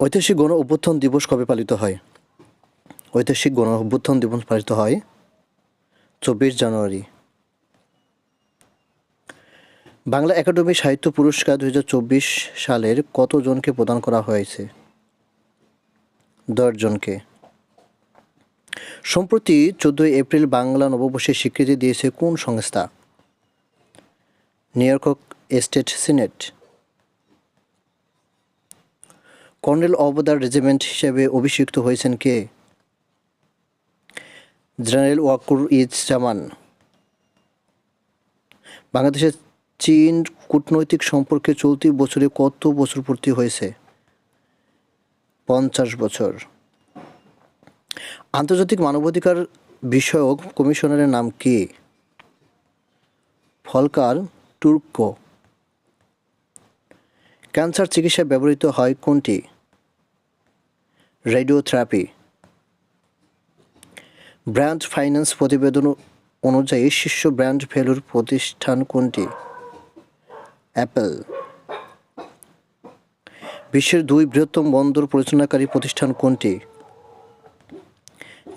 ঐতিহাসিক গণ অভ্যুত্থান দিবস কবে পালিত হয়? ঐতিহাসিক গণ অভ্যুত্থান দিবস পালিত হয় চব্বিশ জানুয়ারি। বাংলা একাডেমি সাহিত্য পুরস্কার দুই হাজার চব্বিশ সালের কতজনকে প্রদান করা হয়েছে? দশজনকে। সম্প্রতি চোদ্দোই এপ্রিল বাংলা নববর্ষের স্বীকৃতি দিয়েছে কোন সংস্থা? New York State Senate. Colonel of the regiment হিসেবে অভিষিক্ত হয়েছেন কে? জেনারেল ওয়াকুর ইজ জামান। বাংলাদেশের চীন কূটনৈতিক সম্পর্কে চলতি বছরে কত বছর পূর্তি হয়েছে? পঞ্চাশ বছর। আন্তর্জাতিক মানবাধিকার বিষয়ক কমিশনারের নাম কি? Falkirk Turku. ক্যান্সার চিকিৎসায় ব্যবহৃত হয় কোনটি? রেডিওথেরাপি। ব্র্যান্ড ফাইন্যান্স প্রতিবেদন অনুযায়ী শীর্ষ ব্র্যান্ড ভ্যালুর প্রতিষ্ঠান কোনটি? অ্যাপেল। বিশ্বের দুই বৃহত্তম বন্দর পরিচালনাকারী প্রতিষ্ঠান কোনটি?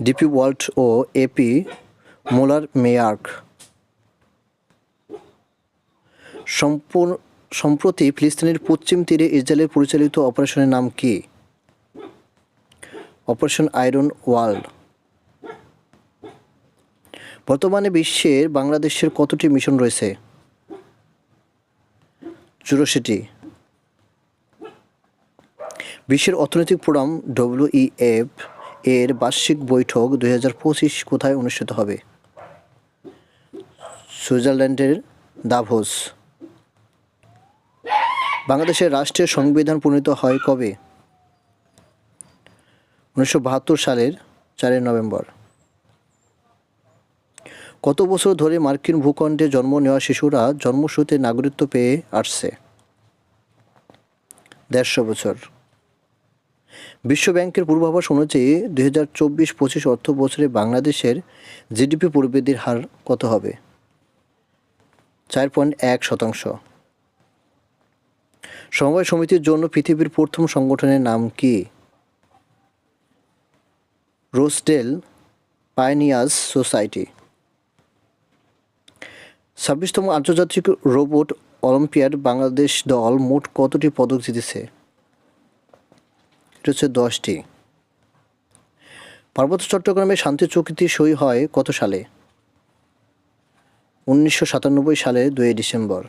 ডিপি ওয়ার্ল্ড ও এপি মোলার মেয়ার্ক। সম্পূর্ণ সম্প্রতি ফিলিস্তিনের পশ্চিম তীরে ইসরায়েলের পরিচালিত অপারেশনের নাম কি? অপারেশন আয়রন ওয়ার্ল্ড বর্তমানে বিশ্বের বাংলাদেশের কতটি মিশন রয়েছে? চুরাশিটি। বিশ্বের অর্থনৈতিক ফোরাম ডব্লিউইএফ এর বার্ষিক বৈঠক দু হাজার পঁচিশ কোথায় অনুষ্ঠিত হবে? সুইজারল্যান্ডের দাভোস। বাংলাদেশের রাষ্ট্রীয় সংবিধান প্রণীত হয় কবে? উনিশশো বাহাত্তর সালের চারই নভেম্বর। কত বছর ধরে মার্কিন ভূখণ্ডে জন্ম নেওয়া শিশুরা জন্মসূত্রে নাগরিকত্ব পেয়ে আসছে? দেড়শো বছর। বিশ্ব ব্যাংকের পূর্বাভাস অনুযায়ী দুই হাজার চব্বিশ পঁচিশ অর্থ বছরে বাংলাদেশের জিডিপি প্রবৃদ্ধির হার কত হবে? চার পয়েন্ট এক শতাংশ। সমবায় সমিতির জন্য পৃথিবীর প্রথম সংগঠনের নাম কি? Rochdale Pioneers Society. ছাব্বিশতম আন্তর্জাতিক রোবট অলিম্পিয়াড বাংলাদেশ দল মোট কতটি পদক জিতেছে? এটা হচ্ছে দশটি। পার্বত্য চট্টগ্রামে শান্তি চুক্তি সই হয় কত সালে? উনিশশো সালের দুই ডিসেম্বর।